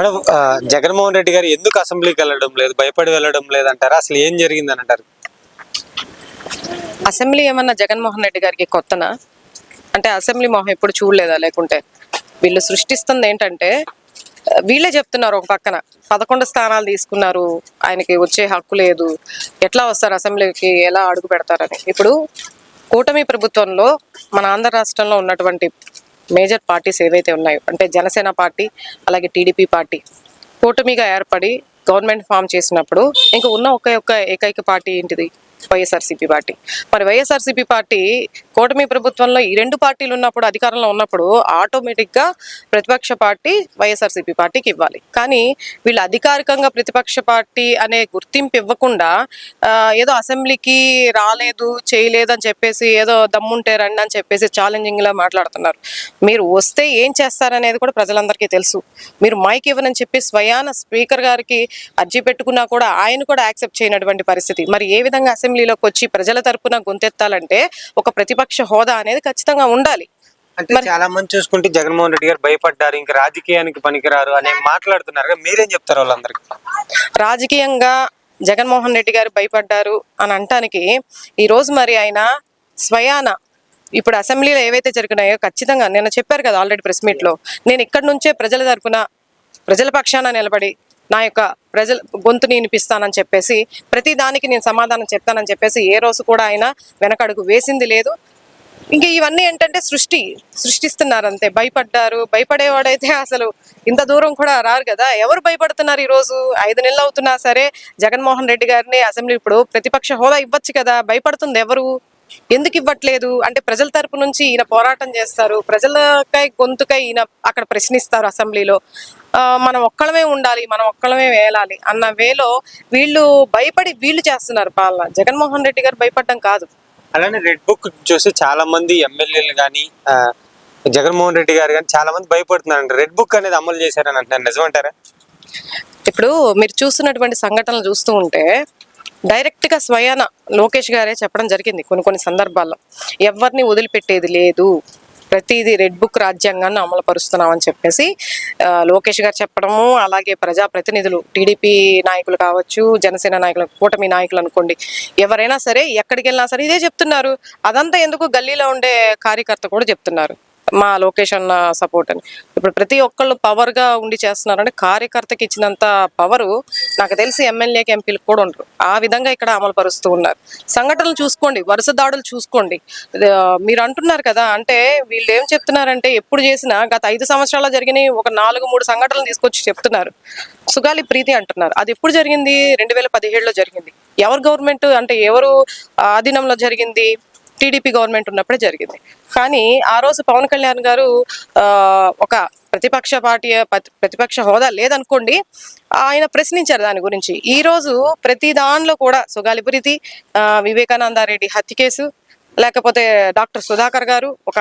Madam Jaganmohan Reddy గారు ఎందుకు అసెంబ్లీకి వెళ్ళడం లేదు? భయపడి వెళ్ళడం లేదంటారా? అసలు ఏం జరిగిందని అంటారు? అసెంబ్లీ ఏమన్నా జగన్మోహన్ రెడ్డి గారికి కొత్తనా? అంటే అసెంబ్లీ మొహం ఎప్పుడు చూడలేదా? లేకుంటే వీళ్ళు సృష్టిస్తుంది ఏంటంటే వీళ్ళే చెప్తున్నారు ఒక పక్కన. పదకొండు స్థానాలు తీసుకున్నారు. ఆయనకి వచ్చే హక్కు లేదు. ఎట్లా వస్తారు అసెంబ్లీకి? ఎలా అడుగు పెడతారని. ఇప్పుడు కూటమి ప్రభుత్వంలో మన ఆంధ్ర రాష్ట్రంలో ఉన్నటువంటి మేజర్ పార్టీస్ ఏవైతే ఉన్నాయో అంటే జనసేన పార్టీ అలాగే టీడీపీ పార్టీ కూటమిగా ఏర్పడి గవర్నమెంట్ ఫామ్ చేసినప్పుడు ఇంకా ఉన్న ఒక ఒక్క ఏకైక పార్టీ ఏంటిది? YSRCP party. మరి వైఎస్ఆర్సీపీ పార్టీ కూటమి ప్రభుత్వంలో ఈ రెండు పార్టీలు ఉన్నప్పుడు అధికారంలో ఉన్నప్పుడు ఆటోమేటిక్గా ప్రతిపక్ష పార్టీ వైఎస్ఆర్సీపీ పార్టీకి ఇవ్వాలి. కానీ వీళ్ళు అధికారికంగా ప్రతిపక్ష పార్టీ అనే గుర్తింపు ఇవ్వకుండా ఏదో అసెంబ్లీకి రాలేదు చేయలేదు అని చెప్పేసి ఏదో దమ్ముంటే రండి అని చెప్పేసి ఛాలెంజింగ్ లా మాట్లాడుతున్నారు. మీరు వస్తే ఏం చేస్తారనేది కూడా ప్రజలందరికీ తెలుసు. మీరు మైక్ ఇవ్వనని చెప్పి స్వయాన స్పీకర్ గారికి అర్జీ పెట్టుకున్నా కూడా ఆయన కూడా యాక్సెప్ట్ చేయనటువంటి పరిస్థితి. మరి ఏ విధంగా అసెంబ్లీలోకి వచ్చి ప్రజల తరపున గొంతెత్తాలంటే ఒక ప్రతిపక్ష హోదా అనేది ఖచ్చితంగా ఉండాలి. అంటే చాలా మంది చూసుకుంటే జగన్మోహన్ రెడ్డి గారు భయపడ్డారు ఇంకా రాజకీయానికి పనికిరారు అని మాట్లాడుతున్నారు. మీరేం చెప్తారు వాళ్ళందరికీ? రాజకీయంగా జగన్మోహన్ రెడ్డి గారు భయపడ్డారు అని అంటానికి ఈ రోజు మరి ఆయన స్వయాన ఇప్పుడు అసెంబ్లీలో ఏవైతే జరిగినాయో ఖచ్చితంగా నేను చెప్పారు కదా ఆల్రెడీ ప్రెస్ మీట్లో నేను ఇక్కడి నుంచే ప్రజల తరపున ప్రజల పక్షాన నిలబడి నా యొక్క ప్రజల గొంతుని వినిపిస్తానని చెప్పేసి ప్రతి దానికి నేను సమాధానం చెప్తానని చెప్పేసి ఏ రోజు కూడా ఆయన వెనకడుగు వేసింది లేదు. ఇంకా ఇవన్నీ ఏంటంటే సృష్టి సృష్టిస్తున్నారు అంతే భయపడ్డారు. భయపడేవాడైతే అసలు ఇంత దూరం కూడా రారు కదా. ఎవరు భయపడుతున్నారు ఈ రోజు? ఐదు నెలలు అవుతున్నా సరే జగన్మోహన్ రెడ్డి గారిని అసెంబ్లీ ఇప్పుడు ప్రతిపక్ష హోదా ఇవ్వచ్చు కదా. భయపడుతుంది ఎవరు? ఎందుకు ఇవ్వట్లేదు? అంటే ప్రజల తరపు నుంచి ఈయన పోరాటం చేస్తారు. ప్రజలకై గొంతుకై ఈయన అక్కడ ప్రశ్నిస్తారు అసెంబ్లీలో. మనం ఒక్కళ్ళమే ఉండాలి మనం ఒక్కళ్ళమే వేలాలి అన్న వేలో వీళ్ళు భయపడి వీళ్ళు చేస్తున్నారు పాలన. జగన్మోహన్ రెడ్డి గారు భయపడడం కాదు. అలానే రెడ్ బుక్ చూసి చాలా మంది ఎమ్మెల్యేలు కానీ జగన్మోహన్ రెడ్డి గారు కానీ చాలా మంది భయపడుతున్నారు రెడ్ బుక్ అనేది అమలు చేశారని అంటున్నారు. నిజమంటారా? ఇప్పుడు మీరు చూస్తున్నటువంటి సంఘటనలు చూస్తూ ఉంటే డైరెక్ట్గా స్వయాన లోకేష్ గారే చెప్పడం జరిగింది కొన్ని కొన్ని సందర్భాల్లో. ఎవరిని వదిలిపెట్టేది లేదు. ప్రతిదీ రెడ్ బుక్ రాజ్యాంగాన్ని అమలు పరుస్తున్నామని చెప్పేసి లోకేష్ గారు చెప్పడము అలాగే ప్రజా ప్రతినిధులు టీడీపీ నాయకులు కావచ్చు జనసేన నాయకులు కూటమి నాయకులు అనుకోండి ఎవరైనా సరే ఎక్కడికి వెళ్ళినా సరే ఇదే చెప్తున్నారు. అదంతా ఎందుకు గల్లీలో ఉండే కార్యకర్త కూడా చెప్తున్నారు. మా లొకేషన్ సపోర్ట్ అని. ఇప్పుడు ప్రతి ఒక్కళ్ళు పవర్గా ఉండి చేస్తున్నారంటే కార్యకర్తకి ఇచ్చినంత పవరు నాకు తెలిసి ఎమ్మెల్యేకి ఎంపీలకు కూడా ఉండరు. ఆ విధంగా ఇక్కడ అమలు పరుస్తూ ఉన్నారు. సంఘటనలు చూసుకోండి వరుస దాడులు చూసుకోండి. మీరు అంటున్నారు కదా అంటే వీళ్ళు ఏం చెప్తున్నారంటే ఎప్పుడు చేసినా గత ఐదు సంవత్సరాల జరిగిన ఒక నాలుగు మూడు సంఘటనలు తీసుకొచ్చి చెప్తున్నారు. సుగాలి ప్రీతి అంటున్నారు. అది ఎప్పుడు జరిగింది? రెండు వేల పదిహేడులో జరిగింది. ఎవరు గవర్నమెంట్ అంటే ఎవరు ఆధీనంలో జరిగింది? టీడీపీ గవర్నమెంట్ ఉన్నప్పుడే జరిగింది. కానీ ఆ రోజు పవన్ కళ్యాణ్ గారు ఒక ప్రతిపక్ష పార్టీ ప్రతిపక్ష హోదా లేదనుకోండి ఆయన ప్రశ్నించారు దాని గురించి. ఈ రోజు ప్రతి దానిలో కూడా సుగాలిపురితి వివేకానంద రెడ్డి వివేకానందారెడ్డి హత్య కేసు లేకపోతే డాక్టర్ సుధాకర్ గారు ఒక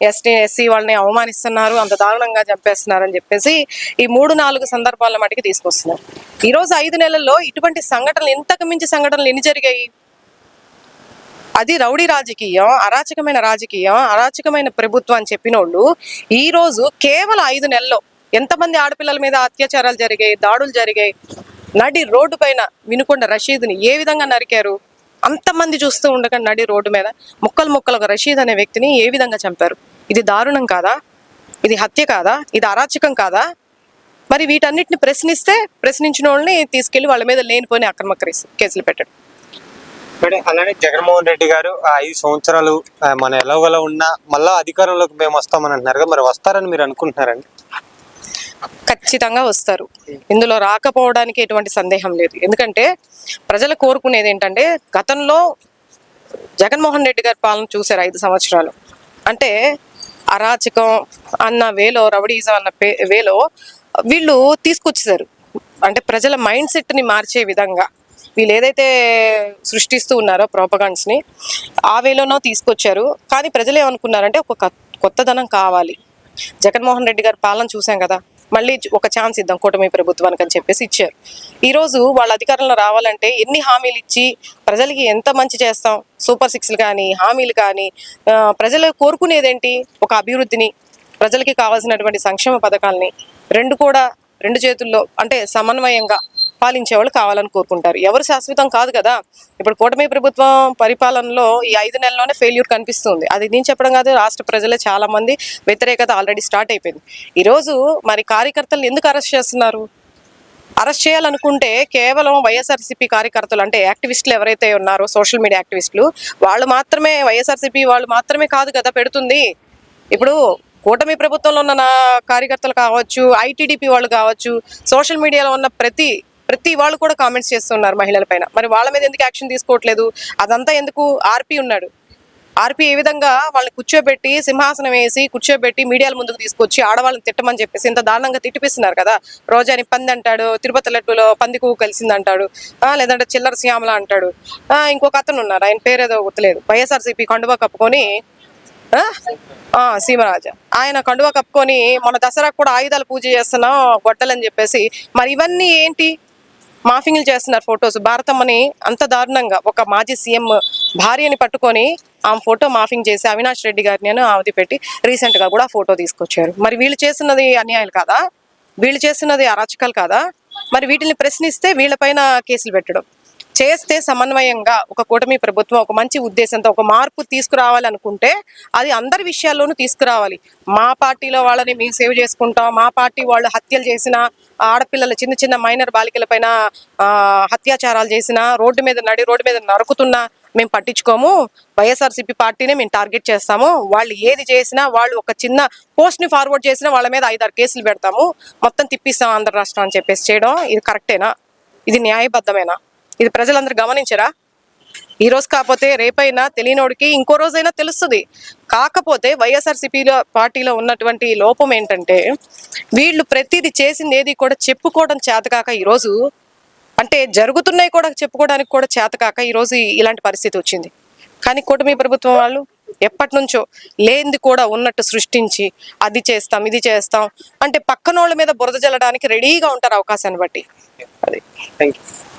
ఎస్టీ ఎస్సీ వాళ్ళని అవమానిస్తున్నారు అంత దారుణంగా చంపేస్తున్నారని చెప్పేసి ఈ మూడు నాలుగు సందర్భాల మటుకు తీసుకొస్తున్నారు. ఈ రోజు ఐదు నెలల్లో ఇటువంటి సంఘటనలు ఇంతకు మించి సంఘటనలు ఎన్ని జరిగాయి? అది రౌడీ రాజకీయం అరాచకమైన రాజకీయం అరాచకమైన ప్రభుత్వం అని చెప్పిన వాళ్ళు ఈ రోజు కేవలం ఐదు నెలల్లో ఎంతమంది ఆడపిల్లల మీద అత్యాచారాలు జరిగాయి దాడులు జరిగాయి నడి రోడ్డు పైన వినుకొండ రషీద్ని ఏ విధంగా నరికారు? అంతమంది చూస్తూ ఉండగా నడి రోడ్డు మీద ముక్కలు ముక్కలుగా రషీద్ అనే వ్యక్తిని ఏ విధంగా చంపారు? ఇది దారుణం కాదా? ఇది హత్య కాదా? ఇది అరాచకం కాదా? మరి వీటన్నిటిని ప్రశ్నిస్తే ప్రశ్నించిన వాళ్ళని తీసుకెళ్ళి వాళ్ళ మీద లేనిపోయిన అక్రమ కేసు- కేసులు పెట్టడం. మేడం అలానే జగన్మోహన్ రెడ్డి గారు ఆ ఐదు సంవత్సరాలు మన ఎలాగోలా ఉన్నా మళ్ళా అధికారంలోకి మేము వస్తామని అంటున్నారు కదా మరి వస్తారని మీరు అనుకుంటున్నారండి? ఖచ్చితంగా వస్తారు. ఇందులో రాకపోవడానికి ఎటువంటి సందేహం లేదు. ఎందుకంటే ప్రజలు కోరుకునేది ఏంటంటే గతంలో జగన్మోహన్ రెడ్డి గారి పాలన చూశారు ఐదు సంవత్సరాలు. అంటే అరాచకం అన్న వేలో రౌడీజం అన్న పే వేలో వీళ్ళు తీసుకొచ్చేసారు అంటే ప్రజల మైండ్ సెట్ని మార్చే విధంగా వీళ్ళు ఏదైతే సృష్టిస్తూ ఉన్నారో ప్రోపగాండ్స్ని ఆ వేలోనో తీసుకొచ్చారు. కానీ ప్రజలు ఏమనుకున్నారంటే ఒక కొత్త- కొత్తదనం కావాలి. జగన్మోహన్ రెడ్డి గారి పాలన చూసాం కదా మళ్ళీ ఒక ఛాన్స్ ఇద్దాం కూటమి ప్రభుత్వానికి అని చెప్పేసి ఇచ్చారు. ఈరోజు వాళ్ళ అధికారంలో రావాలంటే ఎన్ని హామీలు ఇచ్చి ప్రజలకి ఎంత మంచి చేస్తాం? సూపర్ సిక్స్లు కానీ హామీలు కానీ ప్రజలు కోరుకునేదేంటి? ఒక అభివృద్ధిని ప్రజలకి కావాల్సినటువంటి సంక్షేమ పథకాలని రెండు కూడా రెండు చేతుల్లో అంటే సమన్వయంగా పాలించే వాళ్ళు కావాలని కోరుకుంటారు. ఎవరు శాశ్వతం కాదు కదా. ఇప్పుడు కూటమి ప్రభుత్వం పరిపాలనలో ఈ ఐదు నెలల్లోనే ఫెయిల్యూర్ కనిపిస్తుంది. అది నేను చెప్పడం కాదు రాష్ట్ర ప్రజలే చాలా మంది వ్యతిరేకత ఆల్రెడీ స్టార్ట్ అయిపోయింది. ఈరోజు మరి కార్యకర్తలు ఎందుకు అరెస్ట్ చేస్తున్నారు? అరెస్ట్ చేయాలనుకుంటే కేవలం వైఎస్ఆర్సీపీ కార్యకర్తలు అంటే యాక్టివిస్టులు ఎవరైతే ఉన్నారో సోషల్ మీడియా యాక్టివిస్టులు వాళ్ళు మాత్రమే వైఎస్ఆర్సీపీ వాళ్ళు మాత్రమే కాదు కదా పెడుతుంది. ఇప్పుడు కూటమి ప్రభుత్వంలో ఉన్న నా కార్యకర్తలు కావచ్చు ఐటీడీపీ వాళ్ళు కావచ్చు సోషల్ మీడియాలో ఉన్న ప్రతి ప్రతి వాళ్ళు కూడా కామెంట్స్ చేస్తున్నారు మహిళల పైన. మరి వాళ్ళ మీద ఎందుకు యాక్షన్ తీసుకోవట్లేదు? అదంతా ఎందుకు ఆర్పీ ఉన్నాడు? ఆర్పీ ఏ విధంగా వాళ్ళని కూర్చోబెట్టి సింహాసనం వేసి కూర్చోబెట్టి మీడియాల ముందుకు తీసుకొచ్చి ఆడవాళ్ళని తిట్టమని చెప్పేసి ఇంత దారుణంగా తిట్టిపిస్తున్నారు కదా? రోజాని పంది అంటాడు తిరుపతి లడ్డులో పంది పువ్వు కలిసింది అంటాడు లేదంటే చిల్లర శ్యామల అంటాడు. ఇంకొక అతను ఉన్నారు ఆయన పేరు ఏదో గుర్తులేదు. వైఎస్ఆర్సీపీ కండువా కప్పుకొని సీమరాజు. ఆయన కండువ కప్పుకొని మన దసరాకు కూడా ఆయుధాలు పూజ చేస్తున్నాం గొడ్డలని చెప్పేసి. మరి ఇవన్నీ ఏంటి? మాఫింగ్లు చేస్తున్నారు ఫొటోస్. భారతమ్మని అంత దారుణంగా ఒక మాజీ సీఎం భార్యని పట్టుకొని ఆమె ఫోటో మాఫింగ్ చేసి అవినాష్ రెడ్డి గారిని అని అవధి పెట్టి రీసెంట్గా కూడా ఫోటో తీసుకొచ్చారు. మరి వీళ్ళు చేస్తున్నది అన్యాయాలు కాదా? వీళ్ళు చేస్తున్నది అరాచకాలు కాదా? మరి వీటిని ప్రశ్నిస్తే వీళ్ళపైన కేసులు పెట్టడం. చేస్తే సమన్వయంగా ఒక కూటమి ప్రభుత్వం ఒక మంచి ఉద్దేశంతో ఒక మార్పు తీసుకురావాలనుకుంటే అది అందరి విషయాల్లోనూ తీసుకురావాలి. మా పార్టీలో వాళ్ళని మేము సేవ్ చేసుకుంటాం మా పార్టీ వాళ్ళు హత్యలు చేసిన ఆడపిల్లల చిన్న చిన్న మైనర్ బాలికల పైన అత్యాచారాలు చేసిన రోడ్డు మీద నడి రోడ్డు మీద నరుకుతున్నా మేము పట్టించుకోము. వైఎస్ఆర్సీపీ పార్టీనే మేము టార్గెట్ చేస్తాము. వాళ్ళు ఏది చేసినా వాళ్ళు ఒక చిన్న పోస్ట్ని ఫార్వర్డ్ చేసినా వాళ్ళ మీద ఐదారు కేసులు పెడతాము. మొత్తం తిప్పిస్తాం ఆంధ్ర రాష్ట్రం అని చెప్పేసి చేయడం ఇది కరెక్టేనా? ఇది న్యాయబద్ధమేనా? ఇది ప్రజలందరూ గమనించరా? ఈ రోజు కాకపోతే రేపైనా తెలియనోడికి ఇంకో రోజైనా తెలుస్తుంది. కాకపోతే వైఎస్ఆర్సీపీలో పార్టీలో ఉన్నటువంటి లోపం ఏంటంటే వీళ్ళు ప్రతిదీ చేసింది ఏది కూడా చెప్పుకోవడం చేతకాక ఈరోజు అంటే జరుగుతున్నాయి కూడా చెప్పుకోవడానికి కూడా చేతకాక ఈరోజు ఇలాంటి పరిస్థితి వచ్చింది. కానీ కూటమి ప్రభుత్వం వాళ్ళు ఎప్పటి నుంచో లేనిది కూడా ఉన్నట్టు సృష్టించి అది చేస్తాం ఇది చేస్తాం అంటే పక్కనోళ్ళ మీద బురద జల్లడానికి రెడీగా ఉంటారు అవకాశాన్ని బట్టి. అది. Thank you